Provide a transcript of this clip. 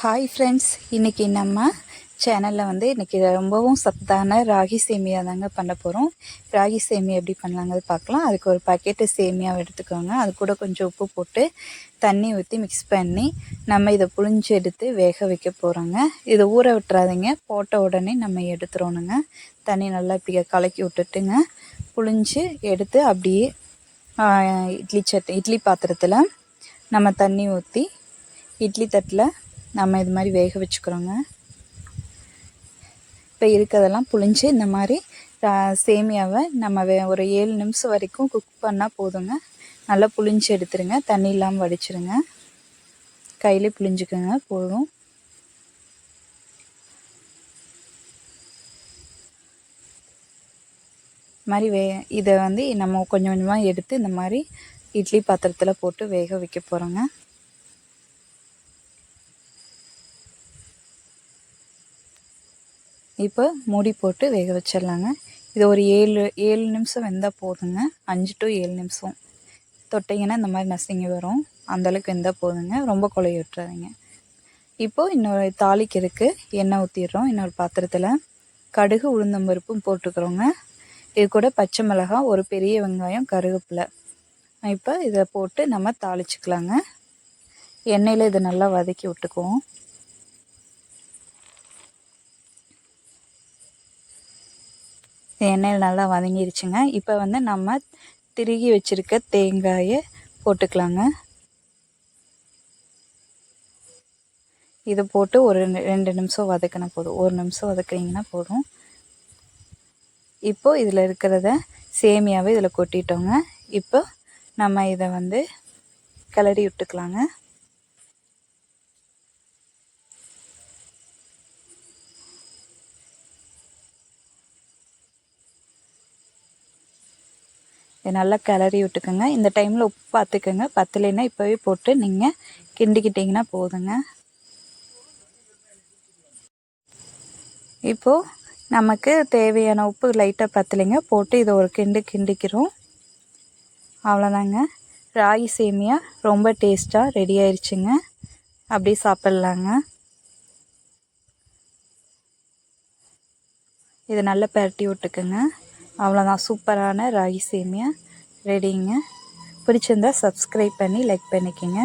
Hi friends இன்றைக்கி நம்ம சேனலில் வந்து இன்றைக்கி ரொம்பவும் சத்தான ராகி சேமியா தாங்க பண்ண போகிறோம் ராகி சேமியா எப்படி பண்ணலாங்கிறது பார்க்கலாம். அதுக்கு ஒரு பாக்கெட்டு சேமியாவை எடுத்துக்கோங்க. அது கூட கொஞ்சம் உப்பு போட்டு தண்ணி ஊற்றி மிக்ஸ் பண்ணி நம்ம இதை புழிஞ்சு எடுத்து வேக வைக்க போகிறோங்க இதை ஊற விட்டுறாதீங்க. போட்ட உடனே நம்ம எடுத்துடணுங்க தண்ணி நல்லா இப்படி கலக்கி விட்டுட்டுங்க. புழிஞ்சு எடுத்து அப்படியே இட்லி சட் இட்லி பாத்திரத்தில் நம்ம தண்ணி ஊற்றி இட்லி தட்டில் நம்ம இது மாதிரி வேக வச்சுக்கிறோங்க. இப்போ இருக்கிறதெல்லாம் புழிஞ்சு இந்த மாதிரி சேமியாவை நம்ம வே ஒரு ஏழு நிமிஷம் வரைக்கும் குக் பண்ணால் போதுங்க. நல்லா புழிஞ்சு எடுத்துருங்க. தண்ணி இல்லாமல் வடிச்சிருங்க. கையிலே புளிஞ்சுக்கோங்க போதும். மாதிரி வே இதை வந்து நம்ம கொஞ்சம் கொஞ்சமாக எடுத்து இந்த மாதிரி இட்லி பாத்திரத்தில் போட்டு வேக வைக்க போகிறோங்க இப்போ மூடி போட்டு வேக வச்சிடலாங்க. இது ஒரு ஏழு ஏழு நிமிஷம் வெந்தால் போதுங்க. அஞ்சு டு ஏழு நிமிஷம். தொட்டிங்கன்னா இந்த மாதிரி நசுங்கி வரும். அந்தளவுக்கு வெந்தால் போதுங்க. ரொம்ப குழைய விட்டுறாதீங்க. இப்போது இன்னொரு தாளிக்கிறதுக்கு எண்ணெய் ஊற்றிடுறோம் இன்னொரு பாத்திரத்தில் கடுகு உளுந்தம்பருப்பும் போட்டுக்கிறோங்க. இது கூட பச்சை மிளகாய் ஒரு பெரிய வெங்காயம் கருவேப்பிலை. இப்போ இதை போட்டு நம்ம தாளிச்சிக்கலாங்க. எண்ணெயில் இதை நல்லா வதக்கி விட்டுக்குவோம். எண்ணெயில் நல்லா வதங்கிருச்சுங்க. இப்போ வந்து நம்ம திருகி வச்சுருக்க தேங்காயை போட்டுக்கலாங்க. இதை போட்டு ஒரு ரெண்டு நிமிஷம் வதக்கினா போதும். ஒரு நிமிஷம் வதக்குறீங்கன்னா போதும். இப்போது இதில் இருக்கிறத சேமியாவை இதில் கொட்டிட்டோங்க. இப்போ நம்ம இதை வந்து கிளறி விட்டுக்கலாங்க. இதை நல்லா கிளறி விட்டுக்கோங்க. இந்த டைமில் உப்பு பார்த்துக்கோங்க பத்தலைன்னா இப்போவே போட்டு நீங்கள் கிண்டிக்கிட்டிங்கன்னா போதுங்க. இப்போது நமக்கு தேவையான உப்பு லைட்டாக பத்தலைங்க. போட்டு இதை ஒரு கிண்டு கிண்டிக்கிறோம். அவ்வளோதாங்க ராகி சேமியா ரொம்ப டேஸ்ட்டாக ரெடி ஆயிடுச்சுங்க அப்படியே சாப்பிட்லாங்க. இதை நல்லா பரட்டி விட்டுக்குங்க. அவ்வளோதான் சூப்பரான ராகி சேமியா. ரெடிங்க பிடிச்சிருந்தா சப்ஸ்கிரைப் பண்ணி லைக் பண்ணிக்கோங்க.